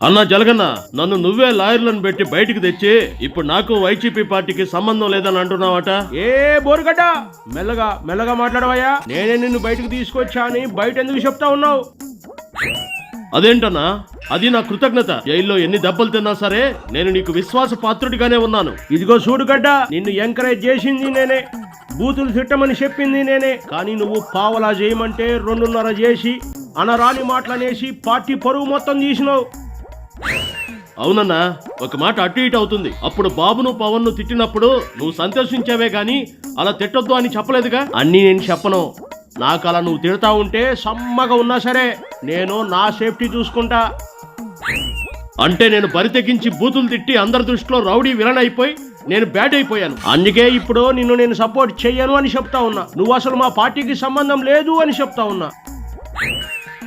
అన్నా జలగన్న నన్ను నువ్వే లాయర్లను పెట్టి బయటికి తెచ్చి ఇప్పుడు నాకు వైసీపీ పార్టీకి సంబంధం లేదని అంటున్నావట? ఏ బోరుగడ్డ! మెల్లగా మెల్లగా మాట్లాడవయ్యా. నేనే నిన్ను బయటకు తీసుకొచ్చా అని బయట ఎందుకు చెప్తా ఉన్నావు? అదేంటన్నా? అది నా కృతజ్ఞత. జైల్లో ఎన్ని దెబ్బలు తిన్నా సరే నేను నీకు విశ్వాస పాత్రుడిగానే ఉన్నాను. ఇదిగో చూడుగడ్డ నిన్ను ఎంకరేజ్ చేసింది నేనే. బూతులు తిట్టమని చెప్పింది నేనే. కానీ నువ్వు పావలా చేయమంటే రెండున్నర చేసి అనరాని మాటలనేసి పార్టీ పరువు మొత్తం తీసినావు. అవునన్నా ఒక మాట అటు ఇటు అవుతుంది. అప్పుడు బాబును పవన్ను తిట్టినప్పుడు నువ్వు సంతోషించావే గాని అలా తిట్టొద్దు అని చెప్పలేదుగా? అన్నీ నేను చెప్పను. నాకు అలా నువ్వు తిడతా ఉంటే సమ్మగా ఉన్నా సరే నేను నా సేఫ్టీ చూసుకుంటా. అంటే నేను బరి తెగించి బూతులు తిట్టి అందరి దృష్టిలో రౌడీ విలన్ అయిపోయి నేను బ్యాడ్ అయిపోయాను. అందుకే ఇప్పుడు నిన్ను నేను సపోర్ట్ చెయ్యను అని చెప్తా ఉన్నా. నువ్వు అసలు మా పార్టీకి సంబంధం లేదు అని చెప్తా ఉన్నా.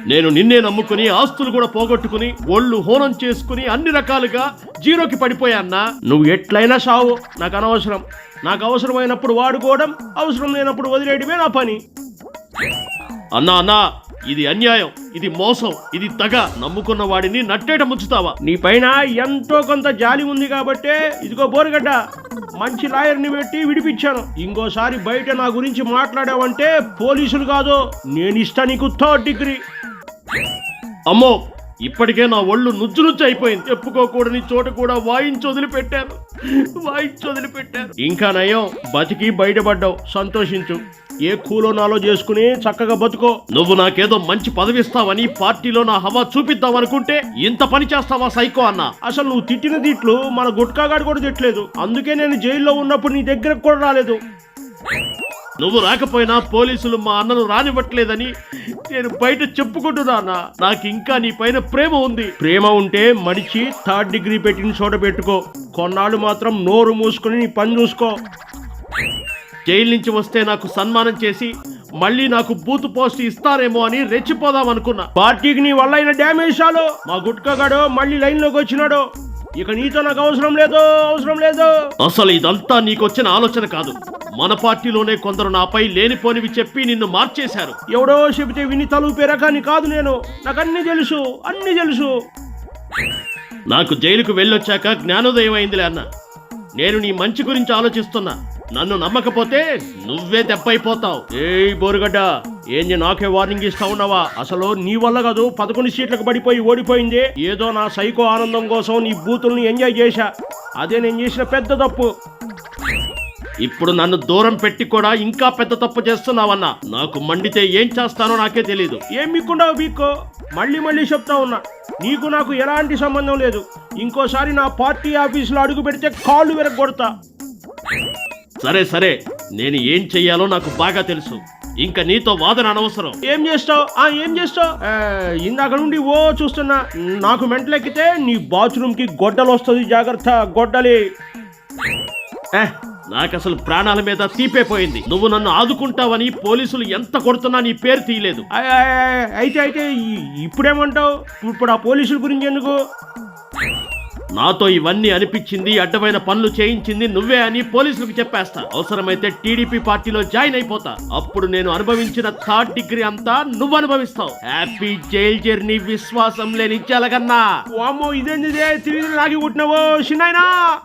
నేను నిన్నే నమ్ముకుని ఆస్తులు కూడా పోగొట్టుకుని ఒళ్ళు హోనం చేసుకుని అన్ని రకాలుగా జీరోకి పడిపోయాన్నా నువ్వు ఎట్లయినా సావు. నాకు అనవసరం. నాకు అవసరమైనప్పుడు వాడుకోవడం అవసరం లేనప్పుడు వదిలేయడమే నా పని. అన్నా అన్నా ఇది అన్యాయం. ఇది మోసం. ఇది తగ. నమ్ముకున్న వాడిని నట్టేట ముంచుతావా? నీ పైన ఎంతో కొంత జాలి ఉంది కాబట్టే ఇదిగో బోరుగడ్డ మంచి లాయర్ని పెట్టి విడిపించాను. ఇంకోసారి బయట నా గురించి మాట్లాడావంటే పోలీసులు కాదు. నేను ఇస్తా నీకు థర్డ్ డిగ్రీ. అమ్మో ఇప్పటికే నా ఒళ్ళు నుజ్జు నుజ్జు అయిపోయింది. చెప్పుకోకూడని చోట కూడా వాయించి వదిలిపెట్టాను. వాయించి వదిలిపెట్టాను. ఇంకా నయం బతికి బయటపడ్డావు. సంతోషించు. ఏ కూలో నాలో చేసుకుని చక్కగా బతుకో. నువ్వు నాకేదో మంచి పదవిస్తావని పార్టీలో నా హవా చూపిద్దామనుకుంటే ఇంత పని చేస్తావా సైకో అన్న? అసలు నువ్వు తిట్టిన తిట్లు మన గుట్కాగాడు కూడా తిట్టలేదు. అందుకే నేను జైల్లో ఉన్నప్పుడు నీ దగ్గరకు కూడా రాలేదు. నువ్వు రాకపోయినా పోలీసులు మా అన్నను రానివ్వట్లేదని నేను బయట చెప్పుకుంటున్నానా నాకు ఇంకా నీ పైన ప్రేమ ఉంది. ప్రేమ ఉంటే మడిచి థర్డ్ డిగ్రీ పెట్టిన చోట పెట్టుకో. కొన్నాళ్ళు మాత్రం నోరు మూసుకుని నీ పని చూసుకో. జైలు నుంచి వస్తే నాకు సన్మానం చేసి మళ్ళీ నాకు బూత్ పోస్ట్ ఇస్తారేమో అని రెచ్చిపోదాం అనుకున్నా. పార్టీకి నీ వల్ల అయిన డ్యామేజ్ చాలు. మా గుట్కగాడో మళ్ళీ లైన్లోకి వచ్చినాడో. ఇక నీతో నాకు అవసరం లేదు అవసరం లేదు. అసలు ఇదంతా నీకొచ్చిన ఆలోచన కాదు. మన పార్టీలోనే కొందరు నాపై లేనిపోనివి చెప్పి నిన్ను మార్చేశారు. ఎవడో చెబితే విని తలుపే రకాన్ని కాదు నేను. నాకు అన్ని తెలుసు అన్ని తెలుసు. నాకు జైలుకు వెళ్ళొచ్చాక జ్ఞానోదయం అయిందిలే అన్న. నేను నీ మంచి గురించి ఆలోచిస్తున్నా. నన్ను నమ్మకపోతే నువ్వే దెబ్బైపోతావు. ఏయ్ బోరుగడ్డ. ఏంది నాకే వార్నింగ్ ఇస్తా ఉన్నావా? అసలు నీ వల్ల కాదు పదకొండు సీట్లకు పడిపోయి ఓడిపోయింది. ఏదో నా సైకో ఆనందం కోసం నీ బూతుల్ని ఎంజాయ్ చేశా. అదే నేను చేసిన పెద్ద తప్పు. ఇప్పుడు నన్ను దూరం పెట్టి కూడా ఇంకా పెద్ద తప్పు చేస్తున్నావన్నా. నాకు మండితే ఏం చేస్తానో నాకే తెలియదు ఏం మీకుండవు బీక్కో మళ్ళీ మళ్ళీ చెప్తా ఉన్నా. నీకు నాకు ఎలాంటి సంబంధం లేదు. ఇంకోసారి నా పార్టీ ఆఫీసులో అడుగు పెడితే కాళ్ళు వెరగొడతా సరే సరే. నేను ఏం చెయ్యాలో నాకు బాగా తెలుసు. ఇంకా నీతో వాదన అనవసరం. ఏం చేస్తావు? ఆ ఏం చేస్తావు? ఇందాక నుండి ఓ చూస్తున్నా. నాకు మెంటలెక్కితే నీ బాత్రూమ్కి గొడ్డలు వస్తుంది జాగ్రత్త గొడ్డలి. నాకు అసలు ప్రాణాల మీద తీపైపోయింది నువ్వు నన్ను ఆదుకుంటావని పోలీసులు ఎంత కొడుతున్నా నీ పేరు తీయలేదు. అయితే అయితే ఇప్పుడేమంటావు? ఇప్పుడు ఆ పోలీసుల గురించి ఎందుకు? నాతో ఇవన్నీ అనిపించింది అడ్డమైన పనులు చేయించింది నువ్వే అని పోలీసులకు చెప్పేస్తా. అవసరమైతే టీడీపీ పార్టీలో జాయిన్ అయిపోతా. అప్పుడు నేను అనుభవించిన థర్డ్ డిగ్రీ అంతా నువ్వు అనుభవిస్తావు హ్యాపీ జైల్ జర్నీ విశ్వాసం లేని జలగన్నా. వామ్మో ఇదేంది ఇదే? తిరిగి లాగి కొట్టినావో చిన్నాయనా?